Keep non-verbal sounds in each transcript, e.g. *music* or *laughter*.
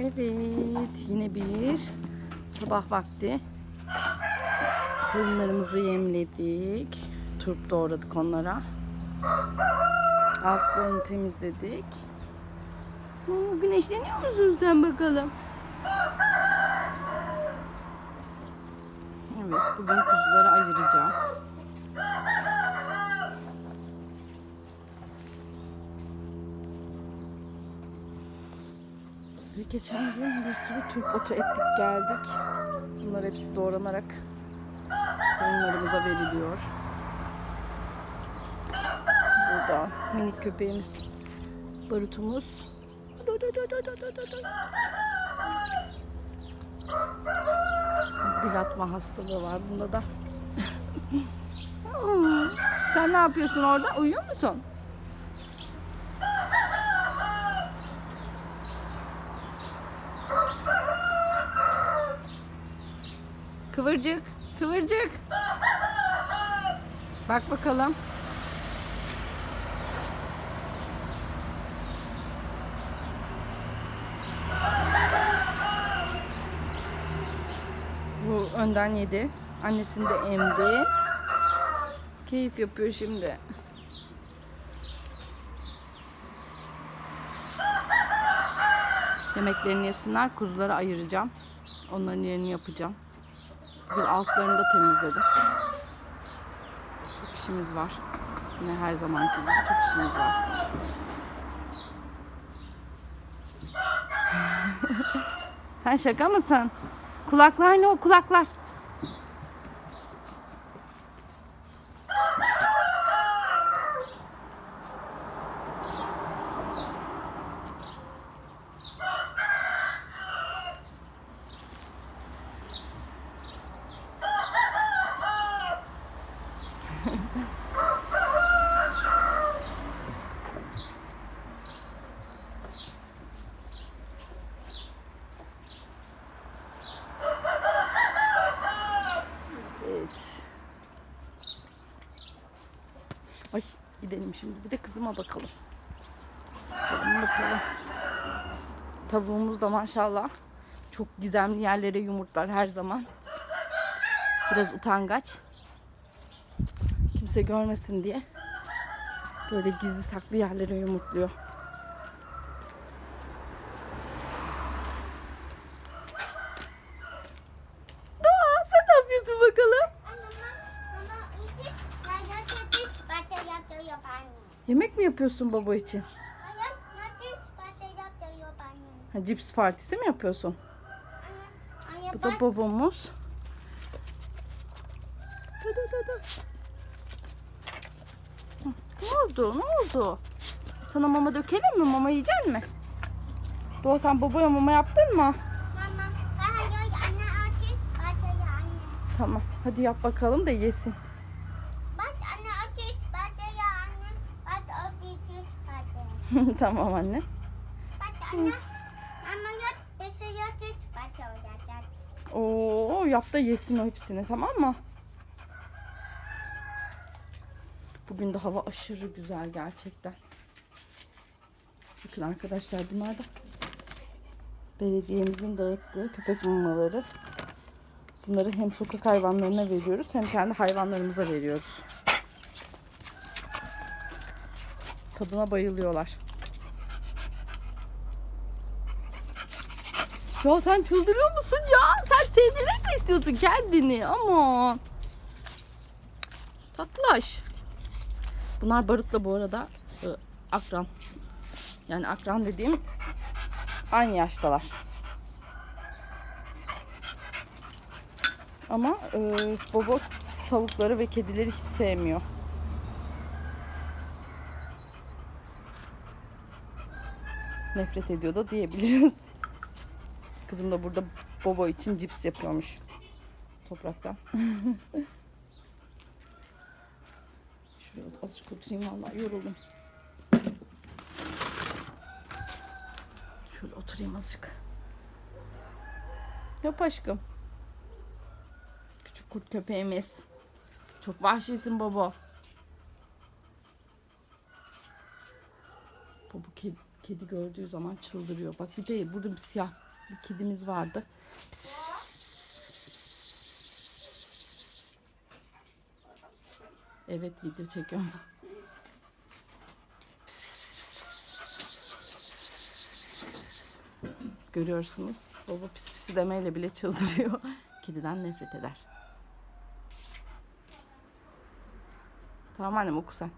Evet, yine bir sabah vakti. Koyunlarımızı yemledik. Turp doğradık onlara. Altlarını temizledik. Oo, güneşleniyor musun sen bakalım? Evet, bugün kuzuları ayıracağım. Ve geçen gün bir sürü turp otu ettik geldik. Bunlar hepsi doğranarak koyunlarımıza veriliyor. Burada minik köpeğimiz barutumuz. Dil atma hastalığı var bunda da. *laughs* Sen ne yapıyorsun orada? Uyuyor musun? Kıvırcık, kıvırcık. Bak bakalım. Bu önden yedi. Annesini de emdi. Keyif yapıyor şimdi. Yemeklerini yesinler. Kuzuları ayıracağım. Onların yerini yapacağım. Bugün altlarını da temizledim. Çok işimiz var. Yine her zamanki gibi çok işimiz var. *laughs* Sen şaka mısın? Kulaklar ne o kulaklar? Evet. Ay gidelim şimdi. Bir de kızıma bakalım. Bakalım bakalım. Tavuğumuz da maşallah çok gizemli yerlere yumurtlar her zaman. Biraz utangaç. Kimse görmesin diye. Böyle gizli saklı yerlere yumurtluyor. Doğa sen ne yapıyorsun bakalım? Yemek mi yapıyorsun baba için? Ha, cips partisi mi yapıyorsun? Bu da babamız. Dur dur. Hı, Ne oldu? Ne oldu? Sana mama dökelim mi? Mama yiyecek mi? Doğa sen babaya mama yaptın mı? Tamam. Hadi yap bakalım da yesin. *laughs* tamam anne. Oo yap da yesin o hepsini tamam mı? Bugün de hava aşırı güzel gerçekten. Bakın arkadaşlar bunlar da belediyemizin dağıttığı köpek mamaları. Bunları hem sokak hayvanlarına veriyoruz hem kendi hayvanlarımıza veriyoruz. Tadına bayılıyorlar. Ya sen çıldırıyor musun ya? Sen sevdirmek mi istiyorsun kendini? Aman. Tatlılaş. Bunlar Barut'la bu arada e, akran. Yani akran dediğim aynı yaştalar. Ama e, baba tavukları ve kedileri hiç sevmiyor. Nefret ediyor da diyebiliriz. *laughs* Kızım da burada Bobo için cips yapıyormuş. Topraktan. *laughs* Şuraya azıcık oturayım vallahi yoruldum. Şöyle oturayım azıcık. Yap aşkım. Küçük kurt köpeğimiz. Çok vahşisin baba. Baba kedi, kedi gördüğü zaman çıldırıyor. Bak bir de burada bir siyah bir kedimiz vardı. Evet video çekiyorum. Görüyorsunuz. Baba pis pisi demeyle bile çıldırıyor. Kediden nefret eder. Tamam annem oku sen.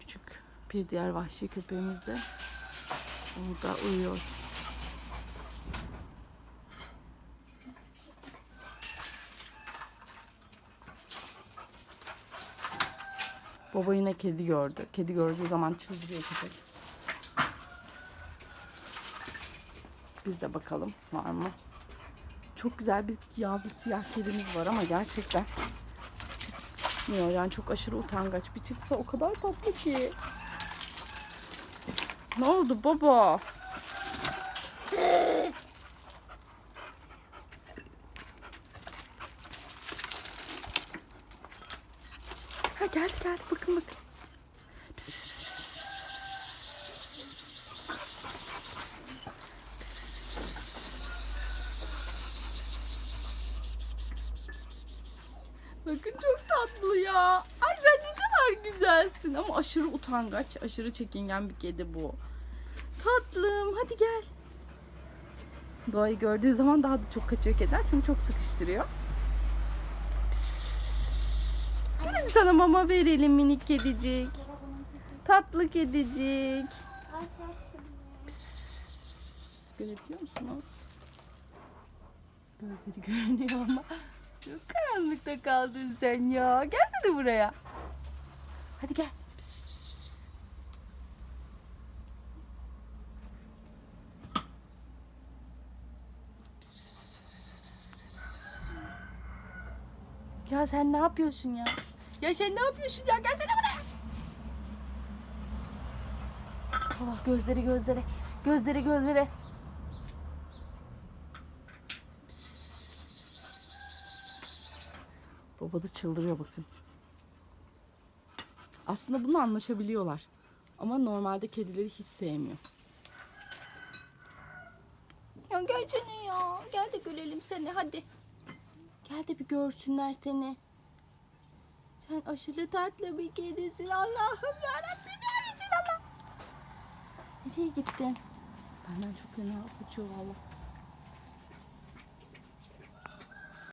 Küçük bir diğer vahşi köpeğimiz de orada uyuyor. Baba yine kedi gördü. Kedi gördüğü zaman çıldırıyor köpek. Biz de bakalım var mı? Çok güzel bir yavru siyah kedimiz var ama gerçekten çıkmıyor. Yani çok aşırı utangaç. Bir çıksa o kadar tatlı ki. Ne oldu baba? Ha geldi geldi bakın bakın. Bakın çok tatlı ya. Ay sen ne kadar güzelsin. Ama aşırı utangaç, aşırı çekingen bir kedi bu. Tatlım hadi gel. Doğayı gördüğü zaman daha da çok kaçıyor kediler. Çünkü çok sıkıştırıyor. Pis. Gelin sana mama verelim minik kedicik. Tatlı kedicik. Görebiliyor musunuz? Gözleri görünüyor ama çok karanlıkta kaldın sen ya. Gelsene buraya. Hadi gel. Pis, pis, pis, pis, pis. Ya sen ne yapıyorsun ya? Ya sen ne yapıyorsun ya? Gelsene buraya. Allah gözleri gözleri. Gözleri gözleri. Baba da çıldırıyor bakın. Aslında bunu anlaşabiliyorlar. Ama normalde kedileri hiç sevmiyor. Ya gelsene ya. Gel de görelim seni hadi. Gel de bir görsünler seni. Sen aşırı tatlı bir kedisin. Allah'ım yarabbim ya Resulallah. Nereye gittin? Benden çok yana kaçıyor valla.